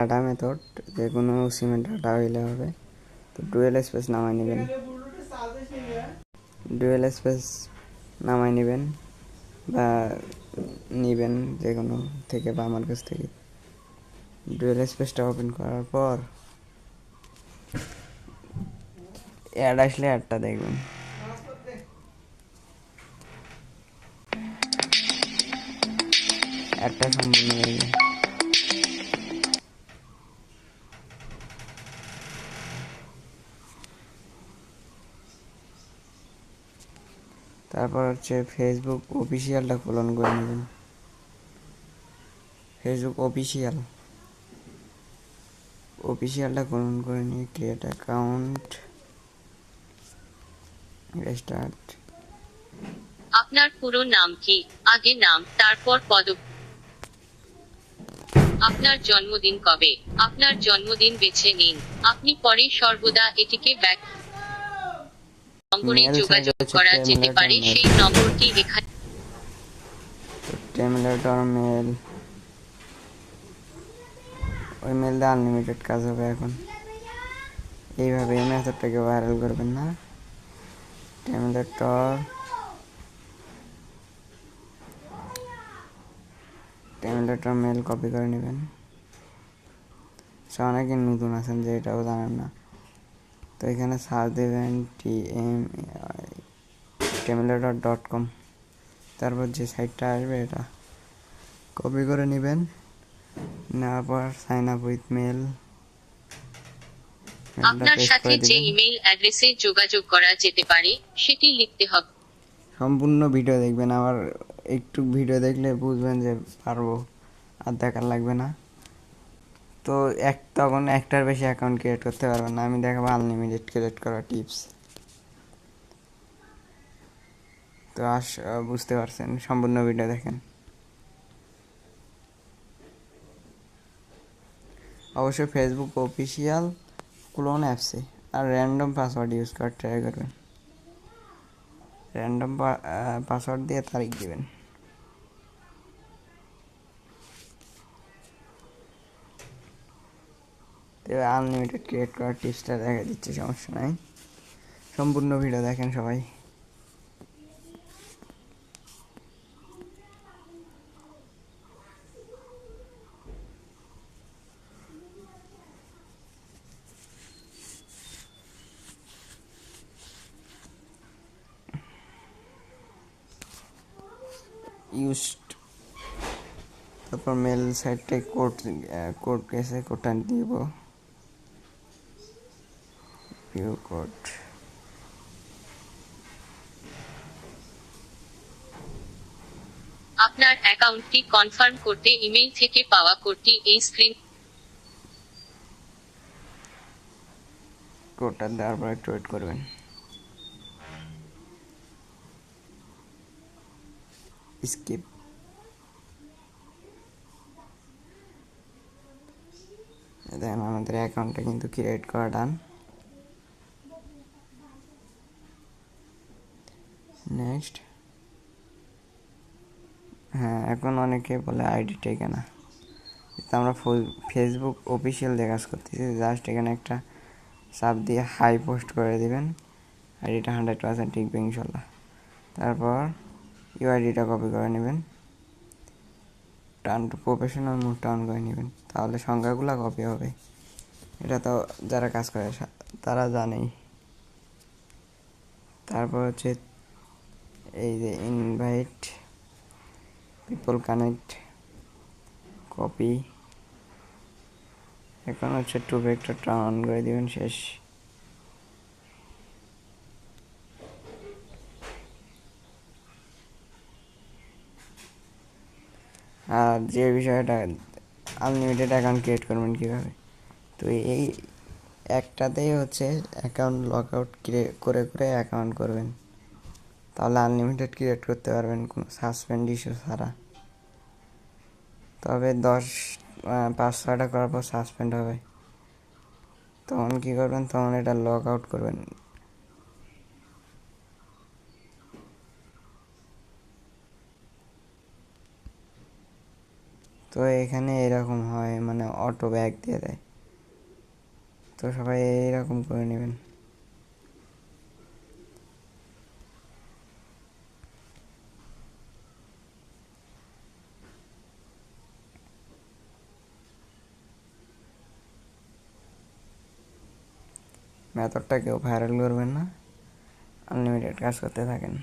Data method যে কোনো cement data হইলে হবে। তো ডুয়েল স্পেস নামাই নেবেন। ডুয়েল স্পেস নামাই নেবেন বা নেবেন যে কোনো থেকে বা আমার কাছ থেকে। ডুয়েল স্পেসটা ওপেন করার পর অ্যাড আসলে অ্যাডটা দেখবেন। অ্যাডটা সম্পূর্ণ হয়ে যায় তারপর হচ্ছে ফেসবুক অফিসিয়ালটা খুলন, করে নেবেন। ফেসবুক অফিসিয়াল অফিসিয়ালটা খুলন, করে নিয়ে ক্রিয়েট অ্যাকাউন্ট স্টার্ট আপনার পুরো নাম কি? আগে নাম, তারপর পদ। আপনার জন্মদিন কবে? আপনার জন্মদিন বেছে নিন। আপনি পরে সর্বদা এটিকে ব্যাক নম্বরে Mail যোগাযোগ send করা হচ্ছে যেতে পারে সেই নম্বরটি এখানে টেমলেটর মেল। ওই মেল দিয়ে আনলিমিটেড কাজ হবে এখন। এইভাবে এই মেথডটাকে ভাইরাল করবেন না। টেমলেটর টেমলেটর মেল কপি করে নেবেন। সে অনেকে নতুন আছেন যে এটাও জানেন না। তো এখানে সার্চ দেবেন টি এম টেমলেটর ডট কম। তারপর যে সাইটটা আসবে এটা কপি করে নেবেন। নেওয়ার পর সাইন আপ উইথ মেল আপনার সাথে যে ইমেইল অ্যাড্রেসে যোগাযোগ করা যেতে পারে সেটি লিখতে হবে। সম্পূর্ণ ভিডিও দেখবেন আবার একটু ভিডিও দেখলে বুঝবেন যে পারব আর দেখার লাগবে না। তো এক তখন একটার বেশি অ্যাকাউন্ট ক্রিয়েট করতে পারবেন না। আমি দেখাবো আনলিমিটেড ক্রিয়েট করা টিপস তো আস বুঝতে পারছেন, সম্পূর্ণ ভিডিও দেখেন। অবশ্যই ফেসবুক অফিসিয়াল ক্লোন অ্যাপসে আর র্যান্ডম পাসওয়ার্ড ইউজ করার ট্রাই করবেন। র্যান্ডম পাসওয়ার্ড দিয়ে তারিখ দিবেন। এবার আনলিমিটেড ক্রিয়েট করার টিপসটা দেখা দিচ্ছে, সমস্যা নাই। সম্পূর্ণ ভিডিও দেখেন সবাই। ইউজড তারপর মেল সাইটটায় কোড কোড গেছে কোডটা দিব। ভিউ কোড আপনার অ্যাকাউন্টটি কনফার্ম করতে ইমেল থেকে পাওয়া কোডটি এই স্ক্রিন কোডটা দেওয়ার পর একটু ওয়েট করবেন। স্কিপ দেখেন আমাদের অ্যাকাউন্টটা কিন্তু ক্রিয়েট করা ডান নেক্সট হ্যাঁ এখন অনেকে বলে আইডি টেকে না আমরা ফেসবুক অফিসিয়াল দিয়ে কাজ করতেছি। জাস্ট এখানে একটা সাব দিয়ে হাই পোস্ট করে দিবেন। আইডিটা হান্ড্রেড পার্সেন্ট টিকবে ইনশাল্লাহ। তারপর ইউআইডিটা কপি করে নেবেন। টান টু প্রফেশনাল মুড টাউন করে নেবেন। তাহলে সংখ্যাগুলো কপি হবে। এটা তো যারা কাজ করে তারা জানেই। তারপর হচ্ছে এই যে ইনভাইট পিপল কানেক্ট কপি এখন হচ্ছে টু ভেক্টরটা অন করে দিবেন, শেষ. আর যে বিষয়টা আনলিমিটেড অ্যাকাউন্ট ক্রিয়েট করবেন কীভাবে? তো এই একটাতেই হচ্ছে অ্যাকাউন্ট লক আউট করে করে অ্যাকাউন্ট করবেন। তাহলে আনলিমিটেড ক্রিয়েট করতে পারবেন কোনো সাসপেন্ড ইস্যু ছাড়া। তবে দশ পাঁচ ছয়টা করার পর সাসপেন্ড হবে। তখন কী করবেন? তখন এটা লগ আউট করবেন। তো এখানে এরকম হয় মানে অটো ব্যাগ দিয়ে দেয়। তো সবাই এইরকম করে নেবেন। মেথডটা কেউ ভাইরাল করবেন না। আনলিমিটেড কাজ করতে থাকেন।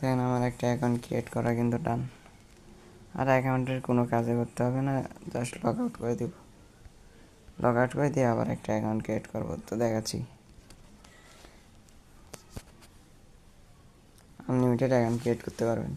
দেখেন আমার একটা অ্যাকাউন্ট ক্রিয়েট করা কিন্তু ডান আর অ্যাকাউন্টের কোনো কাজে করতে হবে না জাস্ট লগ আউট করে দিব। লগ আউট করে দিয়ে আবার একটা অ্যাকাউন্ট ক্রিয়েট করব, তো দেখাচ্ছি। আনলিমিটেড অ্যাকাউন্ট ক্রিয়েট করতে পারবেন।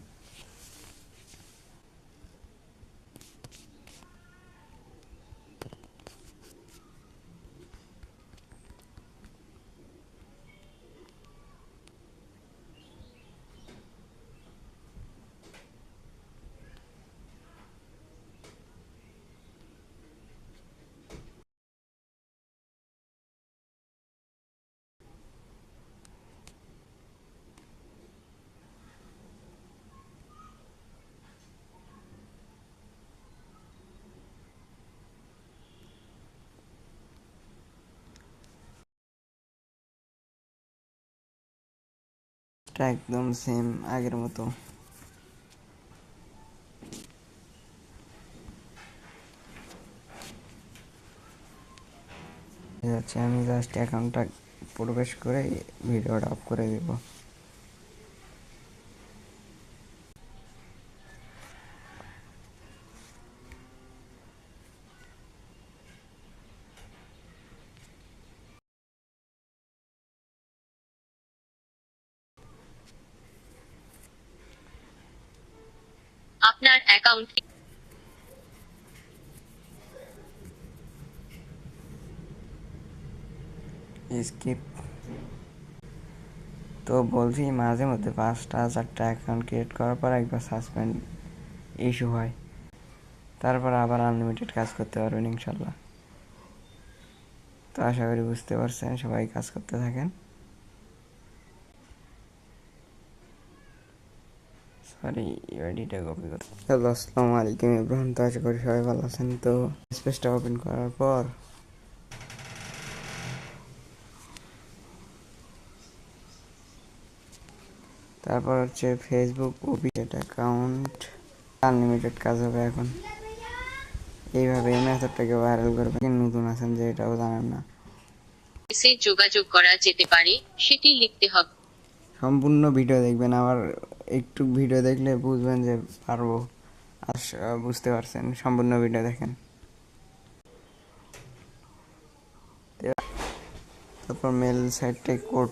এটা একদম সেম আগের মতো। যাচ্ছে আমি জাস্ট অ্যাকাউন্টটা প্রবেশ করে ভিডিওটা অফ করে দেব। স্কিপ তো বলছি মাঝে মধ্যে পাঁচটা চারটা অ্যাকাউন্ট ক্রিয়েট করার পর একবার সাসপেন্ড ইস্যু হয়। তারপর আবার আনলিমিটেড কাজ করতে পারবেন ইনশাল্লাহ। তো আশা করি বুঝতে পারছেন, সবাই কাজ করতে থাকেন। সরি ইউআইডিটা কপি করতে হ্যালো আসসালামু আলাইকুম ইব্রাহিম। তো আশা করি সবাই ভালো আছেন। তো স্পেসটা ওপেন করার পর তারপর হচ্ছে ফেসবুক অফিসিয়াল অ্যাকাউন্ট আনলিমিটেড কাজ হবে এখন। এইভাবে এই মেথডটাকে ভাইরাল করবে। নতুন আছেন যে এটাও জানেন না। এসে যোগাযোগ করা যেতে পারে সেটি লিখতে হবে। সম্পূর্ণ ভিডিও দেখবেন। আবার একটু ভিডিও দেখলে বুঝবেন যে পারব। আর বুঝতে পারছেন সম্পূর্ণ ভিডিও দেখেন। তারপর মেল সাইটটাই কোড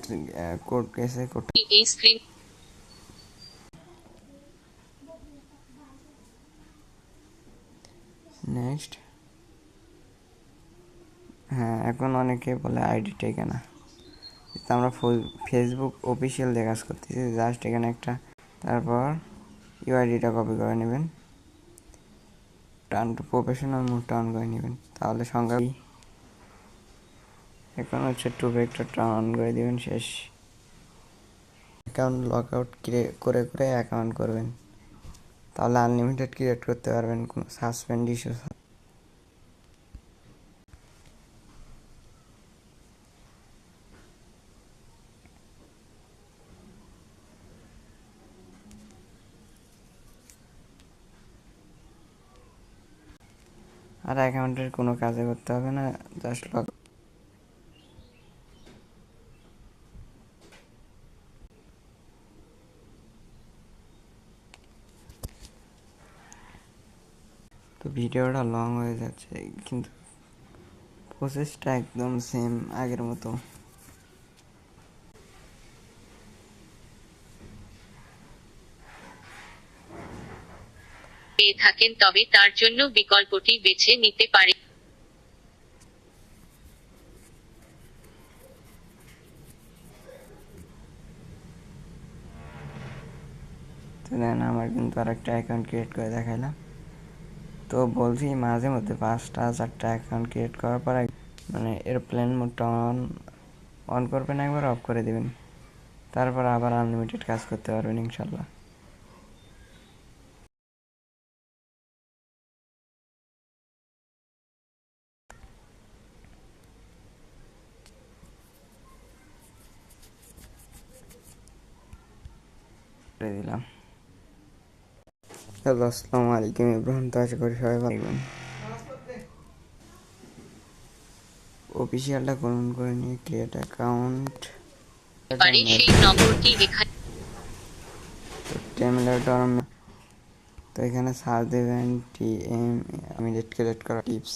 কোড গেছে কোড এই স্ক্রিন নেক্সট হ্যাঁ এখন অনেকে বলে আইডি টেকে না কিন্তু আমরা ফেসবুক অফিসিয়াল দিয়ে কাজ করতেছি জাস্ট এখানে একটা তারপর ইউআইডিটা কপি করে নেবেন। টার্ন প্রফেশনাল মোড টার্ন করে নেবেন। তাহলে সংখ্যা এখন হচ্ছে টু ভেক্টর টার্ন অন করে দিবেন, শেষ। অ্যাকাউন্ট লগ আউট করে করে অ্যাকাউন্ট করবেন। তাহলে আনলিমিটেড ক্রিয়েট করতে পারবেন, কোনো সাসপেন্ড ইস্যু আর অ্যাকাউন্টের কোনো কাজে করতে হবে না জাস্ট লগ তো ভিডিওটা লং হয়ে যাচ্ছে, কিন্তু প্রসেসটা একদম সেম আগের মতো। থাকেন, তবে তার জন্য বিকল্পটি বেছে নিতে পারে। তো দেন আমার কিন্তু আর একটা অ্যাকাউন্ট ক্রিয়েট করে দেখাইলাম। তো বলছি, মাঝে মধ্যে পাঁচটা, চারটা অ্যাকাউন্ট ক্রিয়েট করার পর মানে এরোপ্লেন মোডটা অন অন করবেন একবার অফ করে দিবেন। তারপর আবার আনলিমিটেড কাজ করতে পারবেন, ইনশাল্লাহ করে দিলাম হ্যালো আসসালামু আলাইকুম ইব্রাহিম। তো আশা করি সবাই ভালো অফিসিয়ালটা গ্রহণ করে নিয়ে ক্রিয়েট অ্যাকাউন্ট তো এখানে সার্চ দেবেন টি এম আমি ক্রিয়েট করা টিপস